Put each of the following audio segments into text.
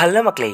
Hello மக்களே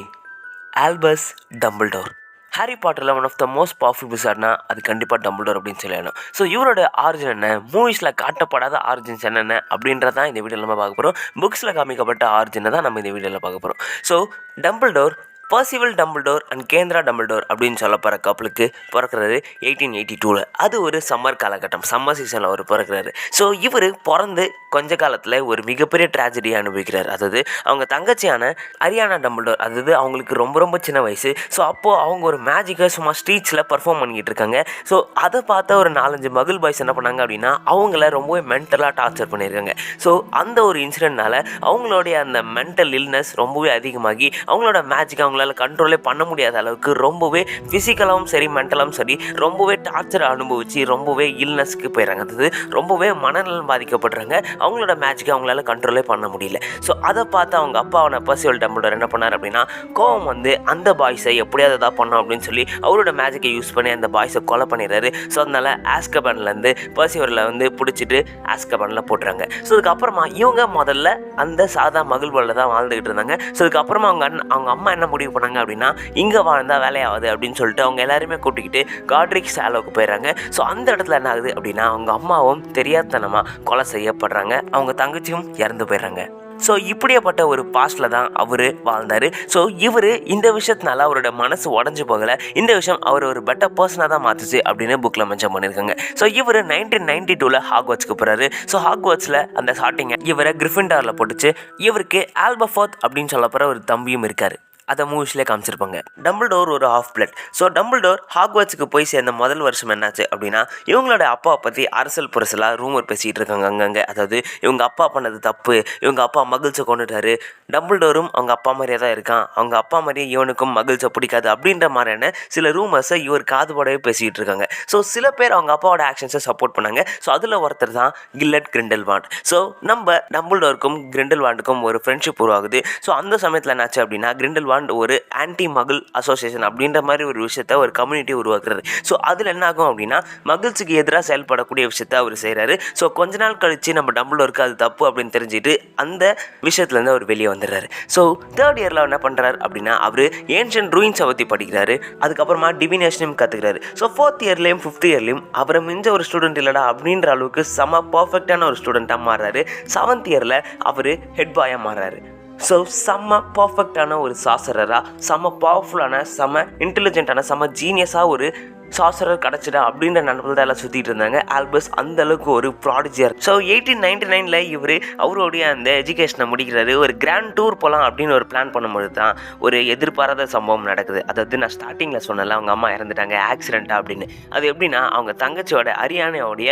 Albus Dumbledore. Harry பாட்டரில் one of the most powerful விசார்ட்னா அது கண்டிப்பாக டம்பிள்டோர் அப்படின்னு சொல்லணும். ஸோ இவரோட ஆரிஜின் என்ன? மூவிஸில் காட்டப்படாத ஆரிஜின்ஸ் என்னென்ன? அப்படின்றதான் இந்த வீடியோவில் நம்ம பார்க்க போகிறோம் புக்ஸில் காமிக்கப்பட்ட ஆரிஜினை தான் நம்ம இந்த வீடியோவில் பார்க்க போகிறோம் so Dumbledore Percival Dumbledore and Kendra Dumbledore அப்படின்னு சொல்ல போகிற கப்பலுக்கு பிறக்கிறாரு எயிட்டீன் எயிட்டி டூவில் அது ஒரு சம்மர் காலகட்டம். சம்மர் சீசனில் அவர் பிறக்கிறாரு. ஸோ இவர் பிறந்து கொஞ்ச காலத்தில் ஒரு மிகப்பெரிய ட்ராஜடியை அனுபவிக்கிறார். அதாவது அவங்க தங்கச்சியான அரியானா டம்பிள்டோர் அதாவது அவங்களுக்கு ரொம்ப ரொம்ப சின்ன வயசு. ஸோ அப்போது அவங்க ஒரு மேஜிக்கை சும்மா ஸ்டீச்சில் பர்ஃபார்ம் பண்ணிக்கிட்டு இருக்காங்க. ஸோ அதை பார்த்த ஒரு நாலஞ்சு மகள் பாய்ஸ் என்ன பண்ணாங்க அப்படின்னா அவங்கள ரொம்பவே மென்டலாக டார்ச்சர் பண்ணியிருக்காங்க. ஸோ அந்த ஒரு இன்சிடென்ட்னால அவங்களுடைய அந்த மென்டல் இல்னஸ் ரொம்பவே அதிகமாகி அவங்களோட மேஜிக் அவங்களால கண்ட்ரோலே பண்ண முடியாத அளவுக்கு ரொம்பவே ஃபிசிக்கலாகவும் சரி மென்டலாகவும் சரி ரொம்பவே டார்ச்சர் அனுபவித்து ரொம்பவே இல்னஸ்க்கு போயிடுறாங்க. அதாவது ரொம்பவே மனநலம் பாதிக்கப்படுறாங்க. அவங்களோட மேஜிக்கை அவங்களால கண்ட்ரோலே பண்ண முடியல. ஸோ அதை பார்த்து அவங்க அப்பா அவனை பர்சிவல் டம்பிளர் என்ன பண்ணார் அப்படின்னா கோவம் வந்து அந்த பாய்ஸை எப்படியாவது இதாக பண்ணோம் அப்படின்னு சொல்லி அவரோட மேஜிக்கை யூஸ் பண்ணி அந்த பாய்ஸை கொலை பண்ணிடுறாரு. ஸோ அதனால் ஆஸ்கபன்லேருந்து பர்சிவரில் வந்து பிடிச்சிட்டு ஆஸ்கபனில் போட்டுறாங்க. ஸோ அதுக்கப்புறமா இவங்க முதல்ல அந்த சாதா மகிழ்வில் தான் வாழ்ந்துக்கிட்டு இருந்தாங்க. ஸோ அதுக்கப்புறமா அவங்க அண்ணன் அவங்க அம்மா என்ன முடிவு பண்ணாங்க அப்படின்னா இங்கே வாழ்ந்தால் வேலையாகுது அப்படின்னு சொல்லிட்டு அவங்க எல்லாருமே கூட்டிக்கிட்டு காட்ரிக் சாலோவுக்கு போயிடுறாங்க. ஸோ அந்த இடத்துல என்ன ஆகுது அப்படின்னா அவங்க அம்மாவும் தெரியாதனமாக கொலை செய்யப்படுறாங்க. அவங்க தங்கச்சியும் இறந்து போயிடுறாங்க. ஸோ இப்படியாப்பட்ட ஒரு பாஸ்டில் தான் அவர் வாழ்ந்தார். ஸோ இவர் இந்த விஷயத்தினால அவரோட மனசு உடஞ்சி போகலை. இந்த விஷயம் அவர் ஒரு பெட்டர் பர்சனாக தான் மாற்றுச்சு அப்படின்னு புக்கில் மென்ஷன் பண்ணியிருக்காங்க. ஸோ இவர் நைன்டீன் நைன்டி டூவில் ஹாக்வாட்ஸ்க்கு போகிறாரு ஸோ ஹாக்வாட்ஸில் அந்த ஸ்டார்டிங்கை இவரை கிரிஃபின்டாரில் போட்டுச்சு. இவருக்கு ஆல்பஃபோத் அப்படின்னு சொல்ல போகிற ஒரு தம்பியும் இருக்கார். அதை மூவிஸ்லேயே காமிச்சிருப்பாங்க. டம்பிள்டோர் ஒரு ஆஃப் பிளட் ஸோ டம்பிள்டோர் ஹாக்வாட்ஸுக்கு போய் சேர்ந்த முதல் வருஷம் என்னாச்சு அப்படின்னா இவங்களோட அப்பாவை பற்றி அரசல் புரசலாக ரூமர் பேசிகிட்டு இருக்காங்க அங்கங்கே. அதாவது இவங்க அப்பா பண்ணது தப்பு இவங்க அப்பா மகிழ்ச்சி கொண்டுட்டாரு. டம்பிள்டோரும் அவங்க அப்பா மாதிரியே தான் இருக்கான். அவங்க அப்பா மாதிரியே இவனுக்கும் மகிழ்ச்சி பிடிக்காது அப்படின்ற மாதிரியான சில ரூமர்ஸை இவர் காது படவே பேசிகிட்டு இருக்காங்க. ஸோ சில பேர் அவங்க அப்பாவோட ஆக்ஷன்ஸை சப்போர்ட் பண்ணாங்க. ஸோ அதில் ஒருத்தர் தான் கில்லட் கிரிண்டல்வாண்ட் ஸோ நம்ம டபுள் டோருக்கும் கிரிண்டல் வாண்டுக்கும் ஒரு ஃப்ரெண்ட்ஷிப் உருவாகுது. ஸோ அந்த சமயத்தில் என்னாச்சு அப்படின்னா கிரிண்டல்வாண்ட் ஒரு ஆன்டி மகள் அசோசியேஷன் அப்படின்ற மாதிரி ஒரு விஷயத்த ஒரு கம்யூனிட்டி உருவாக்குறது. ஸோ அதில் என்ன ஆகும் அப்படின்னா மகிழ்ச்சிக்கு எதிராக செயல்படக்கூடிய விஷயத்த அவர் செய்கிறாரு ஸோ கொஞ்ச நாள் கழித்து நம்ம டம்பிள்டோருக்கு அது தப்பு அப்படின்னு தெரிஞ்சுட்டு அந்த விஷயத்துலேருந்து அவர் வெளியே வந்துடுறாரு. ஸோ தேர்ட் இயரில் என்ன பண்ணுறாரு அப்படின்னா அவர் ஏன்ஷியன் ரூயின்ஸை பற்றி படிக்கிறாரு. அதுக்கப்புறமா டிவினேஷனையும் கற்றுக்கிறாரு ஸோ ஃபோர்த் இயர்லேயும் ஃபிஃப்த் இயர்லேயும் அவரை மிஞ்ச ஒரு ஸ்டூடெண்ட் இல்லைடா அப்படின்ற அளவுக்கு செம பர்ஃபெக்டான ஒரு ஸ்டூடெண்ட்டாக மாறுறாரு. செவன்த் இயரில் அவர் ஹெட் பாயாக மாறுறாரு. ஸோ செம்ம பர்ஃபெக்டான ஒரு சாசரராக செம்ம பவர்ஃபுல்லான செம்ம இன்டெலிஜென்ட்டான செம்ம ஜீனியஸாக ஒரு சாசரர் கிடச்சிடா அப்படின்ற நண்பர்கள் தான் எல்லாம் சுற்றிட்டு இருந்தாங்க. ஆல்பஸ் அந்த அளவுக்கு ஒரு ப்ராடிஜியர் ஸோ எயிட்டீன் நைன்டி நைனில் இவர் அவருடைய அந்த எஜுகேஷனை முடிக்கிறாரு. ஒரு கிராண்ட் டூர் போகலாம் அப்படின்னு ஒரு பிளான் பண்ணும்போது தான் ஒரு எதிர்பாராத சம்பவம் நடக்குது. அதாவது நான் ஸ்டார்டிங்கில் சொன்னல அவங்க அம்மா இறந்துட்டாங்க ஆக்சிடெண்ட்டாக அப்படின்னு. அது எப்படின்னா அவங்க தங்கச்சியோட அரியானையோடைய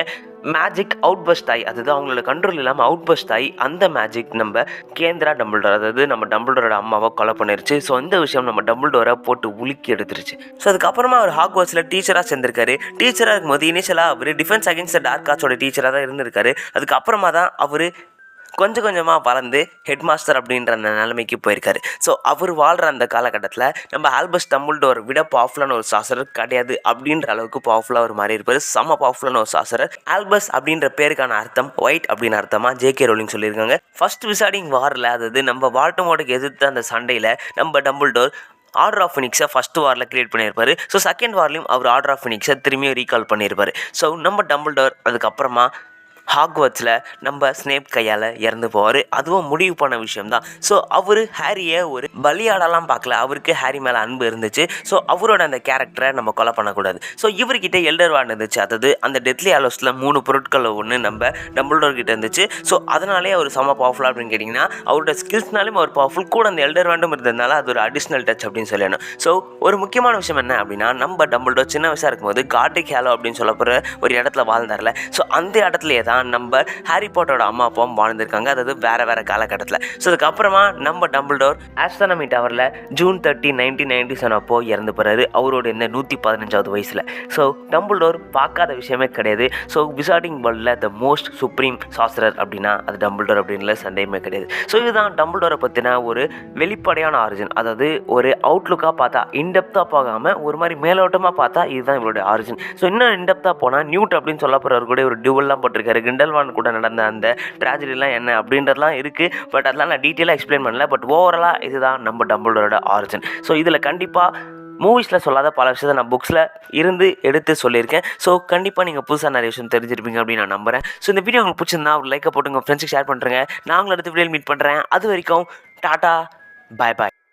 மேஜிக் அவுட் பஸ்ட் ஆகி அதாவது அவங்களோட கண்ட்ரோல் இல்லாமல் அவுட் பஸ்ட் ஆகி அந்த மேஜிக் நம்ம கேந்திரா டம்பிள்டோர் அதாவது நம்ம டம்பிள்டோரோட அம்மாவை கொலை பண்ணிருச்சு. ஸோ இந்த விஷயம் நம்ம டம்பிள்டோரை போட்டு உலுக்கி எடுத்துருச்சு. ஸோ அதுக்கப்புறமா அவர் ஹாக்வாட்ஸில் டீச்சராக சேர்ந்திருக்காரு. டீச்சராக இருக்கும்போது இனிஷியலாக அவர் டிஃபென்ஸ் அகேன்ஸ்ட் டார்க் ஆர்ட்ஸோட டீச்சராக தான் இருந்திருக்காரு. அதுக்கப்புறமா தான் அவர் கொஞ்சம் கொஞ்சமாக வளர்ந்து ஹெட் மாஸ்டர் அப்படின்ற அந்த நிலைமைக்கு போயிருக்காரு. ஸோ அவர் வாழ்கிற அந்த காலகட்டத்தில் நம்ம ஆல்பஸ் டம்பிள்டோர் விட பவர்ஃபுல்லான ஒரு சாசரர் கிடையாது அப்படின்ற அளவுக்கு பவர்ஃபுல்லாக ஒரு மாதிரி இருப்பார். செம பவர்ஃபுல்லான ஒரு சாசரர் ஆல்பஸ் அப்படின்ற பேருக்கான அர்த்தம் ஒயிட் அப்படின்னு அர்த்தமாக ஜேகே ரோலிங் சொல்லியிருக்காங்க. ஃபர்ஸ்ட் விசாடிங் வாரில் அதாவது நம்ம வால்டமோட்டுக்கு எதிர்த்து அந்த சண்டையில் நம்ம டம்பிள்டோர் ஆர்டர் ஆஃப் ஃபினிக்ஸை ஃபஸ்ட் வாரில் கிரியேட் பண்ணியிருப்பாரு. ஸோ செகண்ட் வார்லையும் அவர் ஆர்டர் ஆஃப் ஃபினிக்ஸை திரும்பியும் ரீகால் பண்ணியிருப்பாரு. ஸோ நம்ம டம்பிள்டோர் அதுக்கப்புறமா ஹாக்வர்ட்ஸில் நம்ம ஸ்னேப் கையால் இறந்து போவார் அதுவும் முடிவு பண்ண விஷயம்தான். ஸோ அவர் ஹாரியை ஒரு பலியாடலாம் பார்க்கல. அவருக்கு ஹாரி மேலே அன்பு இருந்துச்சு. ஸோ அவரோட அந்த கேரக்டரை நம்ம கொலை பண்ணக்கூடாது. ஸோ இவர்கிட்ட எல்டர் வார்டு இருந்துச்சு. அதாவது அந்த டெத்லி ஆலோஸில் மூணு பொருட்களில் ஒன்று நம்ம டம்பிள்டோர் கிட்ட இருந்துச்சு. ஸோ அதனாலே அவர் செம்ம பவர்ஃபுல்லாக அப்படின்னு கேட்டிங்கன்னா அவரோட ஸ்கில்ஸ்னாலும் அவர் பவர்ஃபுல் கூட அந்த எல்டர் வாண்டும் இருந்ததுனால அது ஒரு அடிஷ்னல் டச் அப்படின்னு சொல்லணும். ஸோ ஒரு முக்கியமான விஷயம் என்ன அப்படின்னா நம்ம டம்பிள்டோர் சின்ன வயசாக இருக்கும்போது கார்டிக் ஹேலோ அப்படின்னு சொல்லப்போகிற ஒரு இடத்துல வாழ்ந்தார்ல. ஸோ அந்த இடத்துலையே தான் நம்ம ஹாரி பாட்டரோட அம்மா அப்பாவும் வாழ்ந்திருக்காங்க. அதாவது வேற வேற காலகட்டத்தில். ஸோ அதுக்கப்புறமா நம்ம டம்பிள்டோர் ஆஸ்ட்ரானமி டவரில் June thirty nineteen ninety seven அப்போ இறந்து போகிறாரு அவரோட இந்த நூற்றி பதினஞ்சாவது வயசில். ஸோ டம்பிள்டோர் பார்க்காத விஷயமே கிடையாது. ஸோ விசார்டிங் வேர்ல்டில் த மோஸ்ட் சுப்ரீம் சாஸ்திரர் அப்படின்னா அது டம்பிள்டோர் அப்படின்ல சந்தேகமே கிடையாது. ஸோ இதுதான் டம்பிள்டோரை பற்றின ஒரு வெளிப்படையான ஆரிஜின் அதாவது ஒரு அவுட்லுக்காக பார்த்தா இன்டெப்த்தாக போகாமல் ஒரு மாதிரி மேலோட்டமாக பார்த்தா இதுதான் இவருடைய ஆரிஜின் ஸோ இன்னும் இன்டெப்த்தாக போனால் நியூட் அப்படின்னு சொல்ல போகிறவர் கூட ஒரு டியூவெல்லாம் போட்டிருக்காரு. கிண்டல்வான் கூட நடந்த அந்த ட்ராஜடிலாம் என்ன அப்படின்றதுலாம் இருக்குது பட் அதெல்லாம் நான் டீட்டெயிலாக எக்ஸ்பிளைன் பண்ணல. பட் ஓவராலாக இதுதான் நம்ம டம்பிளோட ஆரிஜின் ஸோ இதில் கண்டிப்பாக மூவிஸில் சொல்லாத பல விஷயத்தை நான் புக்ஸில் இருந்து எடுத்து சொல்லியிருக்கேன். ஸோ கண்டிப்பாக நீங்கள் புதுசாக நிறைய விஷயம் தெரிஞ்சிருப்பீங்க அப்படின்னு நான் நம்புறேன். ஸோ இந்த வீடியோ உங்களுக்கு பிடிச்சிருந்தா ஒரு லைக்கை போட்டு உங்கள் ஃப்ரெண்ட்ஸுக்கு ஷேர் பண்ணுறேங்க நாங்களும் அடுத்த வீடியோவில் மீட் பண்ணுறேன் அது வரைக்கும் டாட்டா பாய் பாய்